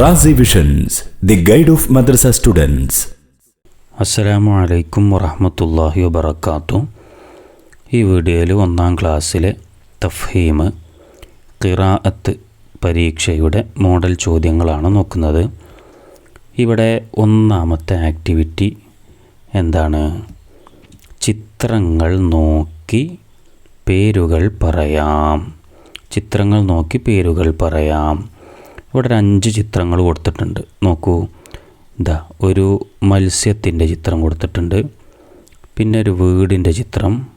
Razi visions the guide of madrasa students അസ്സലാമു അലൈക്കും വറഹമത്തല്ലാഹി വബർക്കാത്തു ഈ വീഡിയോയിൽ ഒന്നാം ക്ലാസ്സിലെ തഫ്ഹീം ഖിറാഅത്ത് പരീക്ഷയുടെ മോഡൽ ചോദ്യങ്ങളാണ് നോക്കുന്നത്. ഇവിടെ ഒന്നാമത്തെ ആക്ടിവിറ്റി എന്താണ്? ചിത്രങ്ങൾ നോക്കി പേരുകൾ പറയാം. ചിത്രങ്ങൾ നോക്കി പേരുകൾ പറയാം. ഇവിടെ ഒരു അഞ്ച് ചിത്രങ്ങൾ കൊടുത്തിട്ടുണ്ട്. നോക്കൂ. ഇതാ ഒരു മത്സ്യത്തിന്റെ ചിത്രം കൊടുത്തിട്ടുണ്ട്. പിന്നെ ഒരു വീടിന്റെ ചിത്രം.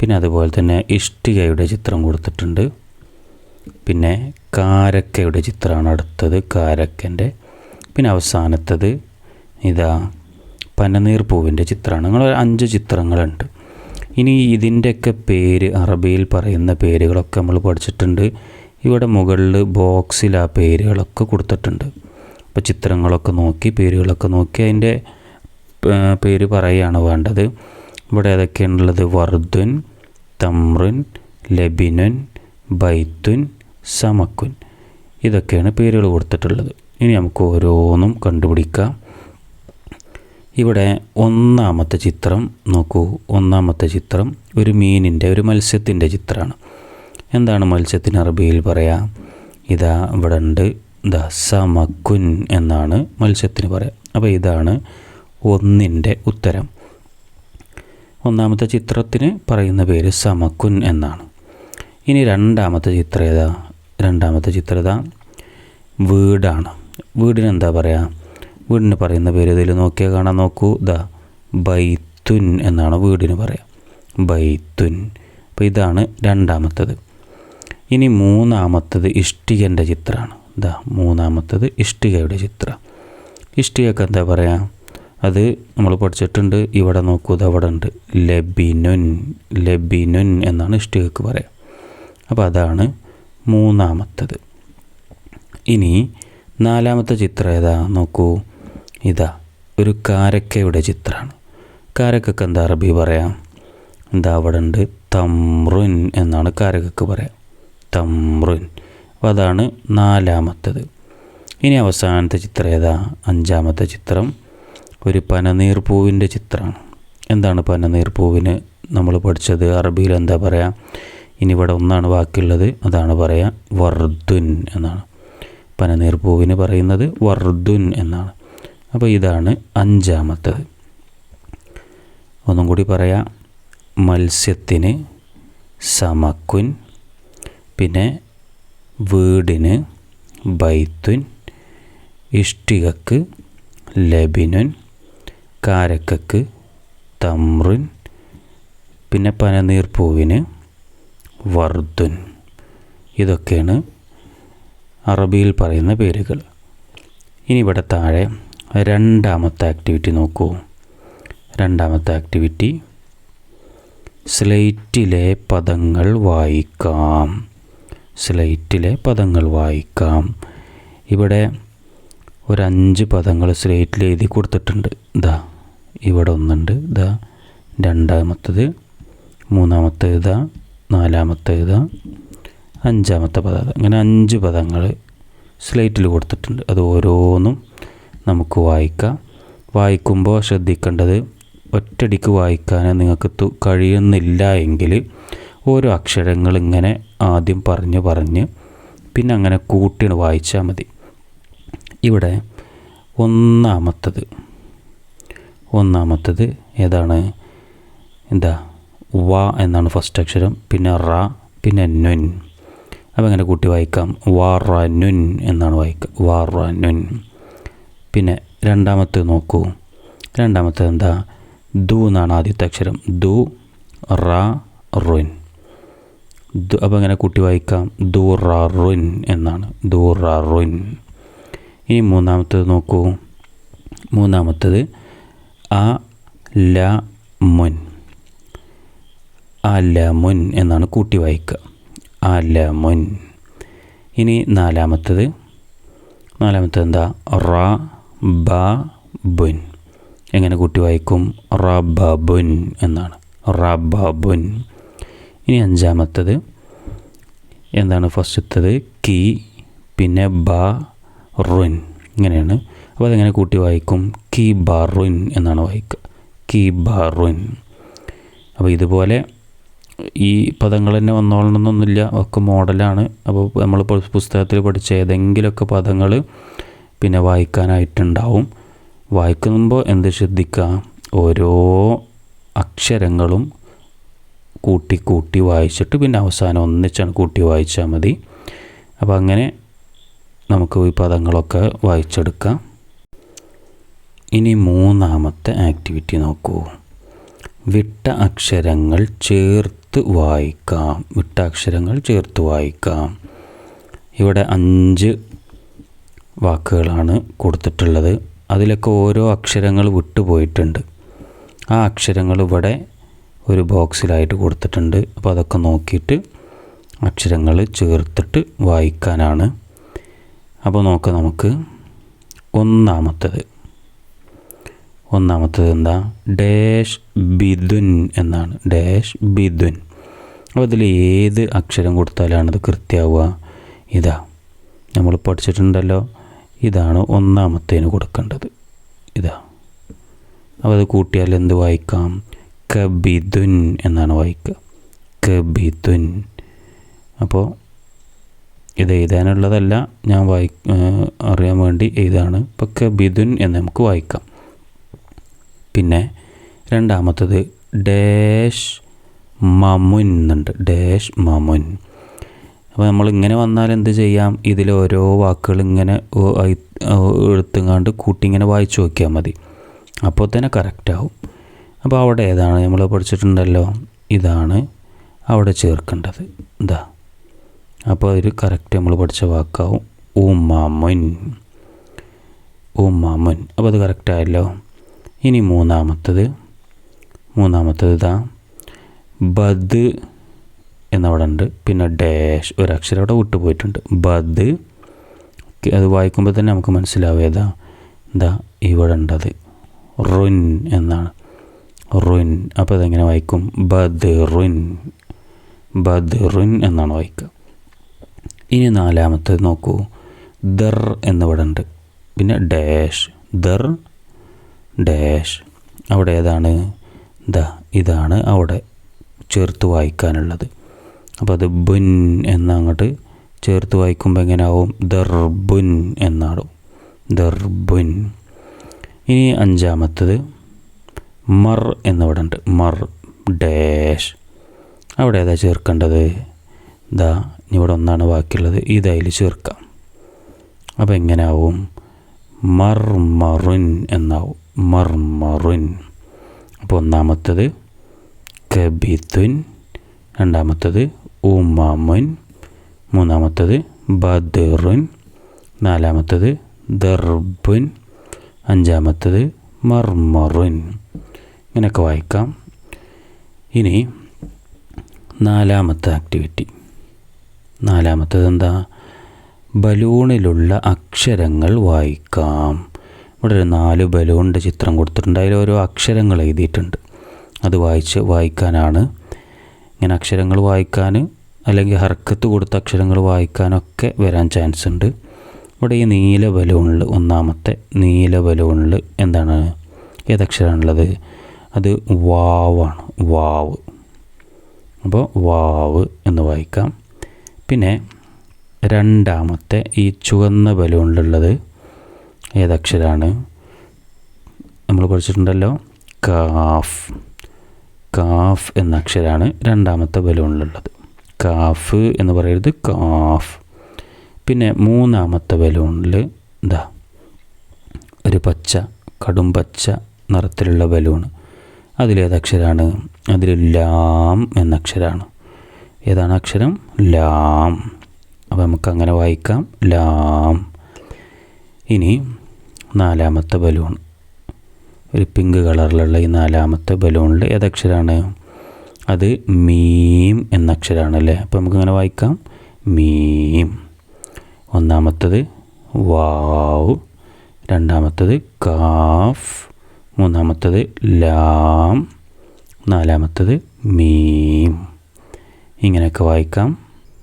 പിന്നെ അതുപോലെ തന്നെ ഇഷ്ടികയുടെ ചിത്രം കൊടുത്തിട്ടുണ്ട്. പിന്നെ കാരക്കയുടെ ചിത്രമാണ് അടുത്തത് കാരക്കന്റെ. പിന്നെ അവസാനത്തത് ഇതാ പനനീർ പൂവിന്റെ ചിത്രമാണ്. അങ്ങനെ അഞ്ച് ചിത്രങ്ങളുണ്ട്. ഇനി ഇതിന്റെയൊക്കെ പേര് അറബിയിൽ പറയുന്ന പേരുകളൊക്കെ നമ്മൾ പഠിച്ചിട്ടുണ്ട്. ഇവിടെ മുകളിൽ ബോക്സിൽ ആ പേരുകളൊക്കെ കൊടുത്തിട്ടുണ്ട്. അപ്പോൾ ചിത്രങ്ങളൊക്കെ നോക്കി പേരുകളൊക്കെ നോക്കി അതിന്റെ പേര് പറയുകയാണ് വേണ്ടത്. ഇവിടെ ഏതൊക്കെയാണുള്ളത്? വർദ്ധുൻ തമ്രുൻ ലബിനുൻ ബൈത്തുൻ സമക്കുൻ. ഇതൊക്കെയാണ് പേരുകൾ കൊടുത്തിട്ടുള്ളത്. ഇനി നമുക്ക് ഓരോന്നും കണ്ടുപിടിക്കാം. ഇവിടെ ഒന്നാമത്തെ ചിത്രം നോക്കൂ. ഒന്നാമത്തെ ചിത്രം ഒരു മീനിന്റെ ഒരു മത്സ്യത്തിന്റെ ചിത്രമാണ്. എന്താണ് മത്സ്യത്തിന് അറബിയിൽ പറയാം? ഇതാ ഇവിടെ ഉണ്ട് ദ സമക്കുൻ എന്നാണ് മത്സ്യത്തിന് പറയാം. അപ്പോൾ ഇതാണ് ഒന്നിന്റെ ഉത്തരം. ഒന്നാമത്തെ ചിത്രത്തിന് പറയുന്ന പേര് സമക്കുൻ എന്നാണ്. ഇനി രണ്ടാമത്തെ ചിത്രം ഏതാ? രണ്ടാമത്തെ ചിത്രം ഏതാ? വീടാണ്. വീടിനെന്താ പറയുക വീടിന് പറയുന്ന പേര് ഇതിൽ നോക്കിയാൽ കാണാൻ നോക്കൂ. ദ ബൈത്തുൻ എന്നാണ് വീടിന് പറയുക ബൈത്തുൻ. അപ്പോൾ ഇതാണ് രണ്ടാമത്തത്. ഇനി മൂന്നാമത്തത് ഇഷ്ടികന്റെ ചിത്രമാണ്. ഇതാ മൂന്നാമത്തത് ഇഷ്ടികയുടെ ചിത്രം. ഇഷ്ടികക്ക് എന്താ പറയുക അത് നമ്മൾ പഠിച്ചിട്ടുണ്ട് ഇവിടെ നോക്കൂ ഇത് അവിടെ ഉണ്ട്. ലബിനുൻ ലബിനുൻ എന്നാണ് ഇഷ്ടികക്ക് പറയാം. അപ്പോൾ അതാണ് മൂന്നാമത്തത്. ഇനി നാലാമത്തെ ചിത്രം ഏതാ? നോക്കൂ ഇതാ ഒരു കാരക്കയുടെ ചിത്രമാണ്. കാരക്കക്ക് എന്താ അറബി പറയാം? എന്താ അവിടെ ഉണ്ട് തമ്രുൻ എന്നാണ് കാരക്കക്ക് പറയാം. തമ്രുൻ. അതാണ് നാലാമത്തത്. ഇനി അവസാനത്തെ ചിത്രം ഏതാ? അഞ്ചാമത്തെ ചിത്രം ഒരു പനനീർ പൂവിന്റെ ചിത്രമാണ് എന്താണ് പനനീർ പൂവിന് നമ്മൾ പഠിച്ചത്? അറബിയിൽ എന്താ പറയുക ഇനി ഇവിടെ ഒന്നാണ് ബാക്കിയുള്ളത് അതാണ് പറയുക വർദ്ധുൻ എന്നാണ്. പനനീർ പൂവിന് പറയുന്നത് വർദ്ധുൻ എന്നാണ്. അപ്പോൾ ഇതാണ് അഞ്ചാമത്തത്. ഒന്നും കൂടി പറയാം മത്സ്യത്തിന് സമക്കുൻ പിന്നെ വീടിന് ബൈത്തുൻ ഇഷ്ടികക്ക് ലബിനുൻ കാരക്കക്ക് തമ്രുൻ പിന്നെ പനനീർപ്പൂവിന് വർദ്ധുൻ ഇതൊക്കെയാണ് അറബിയിൽ പറയുന്ന പേരുകൾ. ഇനി ഇവിടെ താഴെ രണ്ടാമത്തെ ആക്ടിവിറ്റി നോക്കൂ. രണ്ടാമത്തെ ആക്ടിവിറ്റി സ്ലേറ്റിലെ പദങ്ങൾ വായിക്കാം. സ്ലേറ്റിലെ പദങ്ങൾ വായിക്കാം. ഇവിടെ ഒരു അഞ്ച് പദങ്ങൾ സ്ലേറ്റിൽ എഴുതി കൊടുത്തിട്ടുണ്ട്. ദാ ഇവിടെ ഒന്നുണ്ട്. ദാ രണ്ടാമത്തേത് മൂന്നാമത്തേത് ഇതാ നാലാമത്തേത് ഇതാ അഞ്ചാമത്തെ പദം. അങ്ങനെ അഞ്ച് പദങ്ങൾ സ്ലേറ്റിൽ കൊടുത്തിട്ടുണ്ട്. അത് ഓരോന്നും നമുക്ക് വായിക്കാം. വായിക്കുമ്പോൾ ശ്രദ്ധിക്കേണ്ടത് ഒറ്റടിക്ക് വായിക്കാൻ നിങ്ങൾക്ക് കഴിയുന്നില്ല എങ്കിൽ ഓരോ അക്ഷരങ്ങൾ ഇങ്ങനെ ആദ്യം പറഞ്ഞ് പറഞ്ഞ് പിന്നെ അങ്ങനെ കൂട്ടി വായിച്ചാൽ മതി. ഇവിടെ ഒന്നാമത്തത് ഒന്നാമത്തത് ഏതാണ്? എന്താ? വ എന്നാണ് ഫസ്റ്റ് അക്ഷരം പിന്നെ റ പിന്നെ നുൻ. അപ്പോൾ അങ്ങനെ കൂട്ടി വായിക്കാം. വാറനുൻ എന്നാണ് വായിക്കുക വാറനുൻ പിന്നെ രണ്ടാമത്തെ നോക്കൂ. രണ്ടാമത്തെ എന്താ? ദു എന്നാണ് ആദ്യത്തെ അക്ഷരം. ദു റ റുൻ. അപ്പോൾ അങ്ങനെ കുട്ടി വായിക്കാം? ദൂറാറുൻ എന്നാണ്. ദൂർ റ റുൻ ഇനി മൂന്നാമത്തത് നോക്കൂ. മൂന്നാമത്തത് അ ല മുൻ. അലമുൻ എന്നാണ് കൂട്ടി വായിക്കുക. അലമുൻ ഇനി നാലാമത്തത്. നാലാമത്തത് എന്താ? റ ബ ബുൻ. എങ്ങനെ കൂട്ടി വായിക്കും? റബബുൻ എന്നാണ്. റബബുൻ ഇനി അഞ്ചാമത്തത് എന്താണ് ഫസ്റ്റത്തത്? കി പിന്നെ ബ റുൻ ഇങ്ങനെയാണ്. അപ്പോൾ അതെങ്ങനെ കൂട്ടി വായിക്കും? കി ബറുൻ എന്നാണ് വായിക്കുക. കി ബറുൻ അപ്പോൾ ഇതുപോലെ ഈ പദങ്ങൾ തന്നെ വന്നോളണമെന്നൊന്നുമില്ല ഒക്കെ മോഡലാണ്. അപ്പോൾ നമ്മൾ പുസ്തകത്തിൽ പഠിച്ച ഏതെങ്കിലുമൊക്കെ പദങ്ങൾ പിന്നെ വായിക്കാനായിട്ടുണ്ടാവും. വായിക്കുമ്പോൾ എന്ത് ശ്രദ്ധിക്കുക? ഓരോ അക്ഷരങ്ങളും കൂട്ടി കൂട്ടി വായിച്ചിട്ട് പിന്നെ അവസാനം ഒന്നിച്ചാണ് കൂട്ടി വായിച്ചാൽ മതി. അപ്പോൾ അങ്ങനെ നമുക്ക് ഈ പദങ്ങളൊക്കെ വായിച്ചെടുക്കാം. ഇനി മൂന്നാമത്തെ ആക്ടിവിറ്റി നോക്കൂ. വിട്ട അക്ഷരങ്ങൾ ചേർത്ത് വായിക്കാം. വിട്ട അക്ഷരങ്ങൾ ചേർത്ത് വായിക്കാം. ഇവിടെ അഞ്ച് വാക്കുകളാണ് കൊടുത്തിട്ടുള്ളത്. അതിലൊക്കെ ഓരോ അക്ഷരങ്ങൾ വിട്ടുപോയിട്ടുണ്ട്. ആ അക്ഷരങ്ങൾ ഇവിടെ ഒരു ബോക്സിലായിട്ട് കൊടുത്തിട്ടുണ്ട്. അപ്പോൾ അതൊക്കെ നോക്കിയിട്ട് അക്ഷരങ്ങൾ ചേർത്തിട്ട് വായിക്കാനാണ്. അപ്പോൾ നോക്കാം നമുക്ക്. ഒന്നാമത്തത്. ഒന്നാമത്തത് എന്താ? ഡാഷ് ബിദുൻ എന്നാണ്. ഡാഷ് ബിദുൻ. അപ്പോൾ ഇതിൽ ഏത് അക്ഷരം കൊടുത്താലാണത് കൃത്യമാവുക ഇതാ. നമ്മൾ പഠിച്ചിട്ടുണ്ടല്ലോ. ഇതാണ് ഒന്നാമത്തേന് കൊടുക്കേണ്ടത്. ഇതാ. അപ്പോൾ അത് കൂട്ടിയാൽ എന്ത് വായിക്കാം? കബിദുൻ എന്നാണ് വായിക്കുക. കബിദുൻ അപ്പോൾ ഇത് എഴുതാനുള്ളതല്ല ഞാൻ വായി അറിയാൻ വേണ്ടി എഴുതാണ്. ഇപ്പോൾ കബിദുൻ എന്ന് നമുക്ക് വായിക്കാം. പിന്നെ രണ്ടാമത്തത് ഡേഷ് മമുൻ എന്നുണ്ട്. ഡേഷ് മമുൻ. അപ്പോൾ നമ്മൾ ഇങ്ങനെ വന്നാൽ എന്ത് ചെയ്യാം? ഇതിൽ ഓരോ വാക്കുകൾ ഇങ്ങനെ എടുത്തുങ്ങാണ്ട് കൂട്ടി ഇങ്ങനെ വായിച്ചു നോക്കിയാൽ മതി. അപ്പോൾ തന്നെ കറക്റ്റ് ആവും. അപ്പോൾ അവിടെ ഏതാണ് നമ്മൾ പഠിച്ചിട്ടുണ്ടല്ലോ? ഇതാണ് അവിടെ ചേർക്കേണ്ടത്. ഇതാ അപ്പോൾ അതിൽ കറക്റ്റ് നമ്മൾ പഠിച്ച വാക്കാവും. ഉമാമുൻ. ഉമാമുൻ. അപ്പോൾ അത് കറക്റ്റായല്ലോ ഇനി മൂന്നാമത്തത്. മൂന്നാമത്തത് ഇതാ ബദ് എന്നവിടെ ഉണ്ട്. പിന്നെ ഡാഷ് ഒരക്ഷരം അവിടെ വിട്ടുപോയിട്ടുണ്ട്. ബദ്. അത് വായിക്കുമ്പോൾ തന്നെ നമുക്ക് മനസ്സിലാവേതാ ഏതാ? എന്താ ഇവിടെ ഉണ്ടത്. റുൻ എന്നാണ്. റുൻ. അപ്പോൾ അതെങ്ങനെ വായിക്കും? ബദ് റുൻ ബദ് റുൻ എന്നാണ് വായിക്കുക. ഇനി നാലാമത്തേത് നോക്കൂ. ദർ എന്ന് ഉണ്ട്. പിന്നെ ഡാഷ്. There dash. അവിടെ ഏതാണ്? ദ ഇതാണ് അവിടെ ചേർത്ത് വായിക്കാനുള്ളത്. അപ്പോൾ അത് ബുൻ എന്നങ്ങോട്ട് ചേർത്ത് വായിക്കുമ്പോൾ എങ്ങനെയാവും ദർബുൻ എന്നാടും ദർബുൻ ഇനി അഞ്ചാമത്തത്. മർ എന്നിവിടെ ഉണ്ട്. മർ ഡാഷ്. അവിടെ ഏതാ ചേർക്കേണ്ടത്? ദാ ഇവിടെ ഒന്നാണ് ബാക്കിയുള്ളത്. ഇത് അതിൽ ചേർക്കാം. അപ്പോൾ എങ്ങനെയാവും മർമറുൻ എന്നാവും. മർമറുൻ അപ്പോൾ ഒന്നാമത്തത് കബിത്തുൻ രണ്ടാമത്തത് ഉമാമുൻ മൂന്നാമത്തത് ബദറുൻ നാലാമത്തത് ദർബുൻ അഞ്ചാമത്തത് മർമറുൻ ഇങ്ങനെയൊക്കെ വായിക്കാം. ഇനി നാലാമത്തെ ആക്ടിവിറ്റി നാലാമത്തത് എന്താ? ബലൂണിലുള്ള അക്ഷരങ്ങൾ വായിക്കാം. ഇവിടെ ഒരു നാല് ബലൂണിന്റെ ചിത്രം കൊടുത്തിട്ടുണ്ട്. അതിൽ ഓരോ അക്ഷരങ്ങൾ എഴുതിയിട്ടുണ്ട്. അത് വായിച്ച് വായിക്കാനാണ്. ഇങ്ങനെ അക്ഷരങ്ങൾ വായിക്കാൻ അല്ലെങ്കിൽ ഹർക്കത്ത് കൊടുത്ത അക്ഷരങ്ങൾ വായിക്കാനൊക്കെ വരാൻ ചാൻസ് ഉണ്ട്. ഇവിടെ ഈ നീല ബലൂണിൽ ഒന്നാമത്തെ നീല ബലൂണിൽ എന്താണ്? ഏതക്ഷരമാണുള്ളത് അത് വാവാണ് വാവ്. അപ്പോൾ വാവ് എന്ന് വായിക്കാം. പിന്നെ രണ്ടാമത്തെ ഈ ചുവന്ന ബലൂണിലുള്ളത് ഏതക്ഷരാണ്? നമ്മൾ പഠിച്ചിട്ടുണ്ടല്ലോ. കാഫ്. കാഫ് എന്ന അക്ഷരമാണ് രണ്ടാമത്തെ ബലൂണിലുള്ളത്. കാഫ് എന്ന് പറയരുത് കാഫ്. പിന്നെ മൂന്നാമത്തെ ബലൂണിൽ ഇതാ ഒരു പച്ച കടും പച്ച നിറത്തിലുള്ള ബലൂൺ അതിലേതക്ഷരമാണ് അതിൽ ലാം എന്ന അക്ഷരമാണ് ഏതാണ് അക്ഷരം? ലാം. അപ്പോൾ നമുക്ക് അങ്ങനെ വായിക്കാം. ലാം. ഇനി നാലാമത്തെ ബലൂൺ. ഒരു പിങ്ക് കളറിലുള്ള ഈ നാലാമത്തെ ബലൂണിൽ ഏതക്ഷരമാണ് അത് മീം എന്ന അക്ഷരമാണ് അല്ലേ? അപ്പോൾ നമുക്കങ്ങനെ വായിക്കാം. മീം. ഒന്നാമത്തത് വാവ്. രണ്ടാമത്തത് കാഫ്. മൂന്നാമത്തത് ലാം നാലാമത്തത് മീം. ഇങ്ങനെയൊക്കെ വായിക്കാം.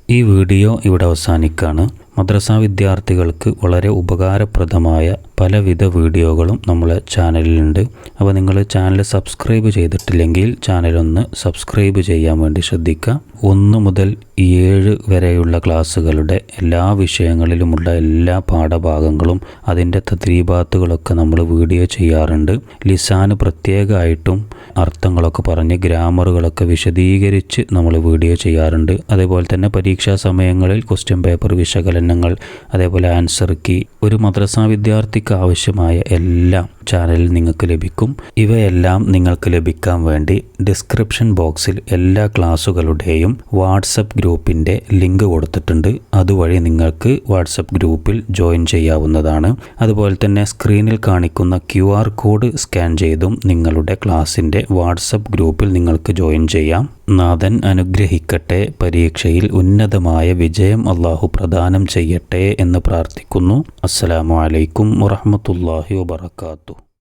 ഈ വീഡിയോ ഇവിടെ അവസാനിക്കുകയാണ് മദ്രസ വിദ്യാർത്ഥികൾക്ക് വളരെ ഉപകാരപ്രദമായ പലവിധ വീഡിയോകളും നമ്മളെ ചാനലിലുണ്ട്. അപ്പോൾ നിങ്ങൾ ചാനൽ സബ്സ്ക്രൈബ് ചെയ്തിട്ടില്ലെങ്കിൽ ചാനലൊന്ന് സബ്സ്ക്രൈബ് ചെയ്യാൻ വേണ്ടി ശ്രദ്ധിക്കുക. ഒന്ന് മുതൽ ഏഴ് വരെയുള്ള ക്ലാസ്സുകളുടെ എല്ലാ വിഷയങ്ങളിലുമുള്ള എല്ലാ പാഠഭാഗങ്ങളും അതിന്റെ തദ്രീപാത്തുകളൊക്കെ നമ്മൾ വീഡിയോ ചെയ്യാറുണ്ട്. ലിസാന് പ്രത്യേകമായിട്ടും അർത്ഥങ്ങളൊക്കെ പറഞ്ഞ് ഗ്രാമറുകളൊക്കെ വിശദീകരിച്ച് നമ്മൾ വീഡിയോ ചെയ്യാറുണ്ട്. അതേപോലെ തന്നെ പരീക്ഷാ സമയങ്ങളിൽ ക്വസ്റ്റ്യൻ പേപ്പർ വിശകലനങ്ങൾ അതേപോലെ ആൻസർ കീ ഒരു മദ്രസാ വിദ്യാർത്ഥിക്ക് ആവശ്യമായ എല്ലാം ചാനലിൽ നിങ്ങൾക്ക് ലഭിക്കും. ഇവയെല്ലാം നിങ്ങൾക്ക് ലഭിക്കാൻ വേണ്ടി ഡിസ്ക്രിപ്ഷൻ ബോക്സിൽ എല്ലാ ക്ലാസ്സുകളുടെയും വാട്സപ്പ് ഗ്രൂപ്പിന്റെ ലിങ്ക് കൊടുത്തിട്ടുണ്ട്. അതുവഴി നിങ്ങൾക്ക് വാട്സപ്പ് ഗ്രൂപ്പിൽ ജോയിൻ ചെയ്യാവുന്നതാണ്. അതുപോലെ തന്നെ സ്ക്രീനിൽ കാണിക്കുന്ന ക്യു കോഡ് സ്കാൻ ചെയ്തും നിങ്ങളുടെ ക്ലാസ്സിന്റെ വാട്സപ്പ് ഗ്രൂപ്പിൽ നിങ്ങൾക്ക് ജോയിൻ ചെയ്യാം. നാഥൻ അനുഗ്രഹിക്കട്ടെ. പരീക്ഷയിൽ ഉന്നതമായ വിജയം അള്ളാഹു പ്രദാനം ചെയ്യട്ടെ എന്ന് പ്രാർത്ഥിക്കുന്നു. അസ്സലാമു അലൈക്കും വറഹമത്തല്ലാഹി വബർക്കാത്തു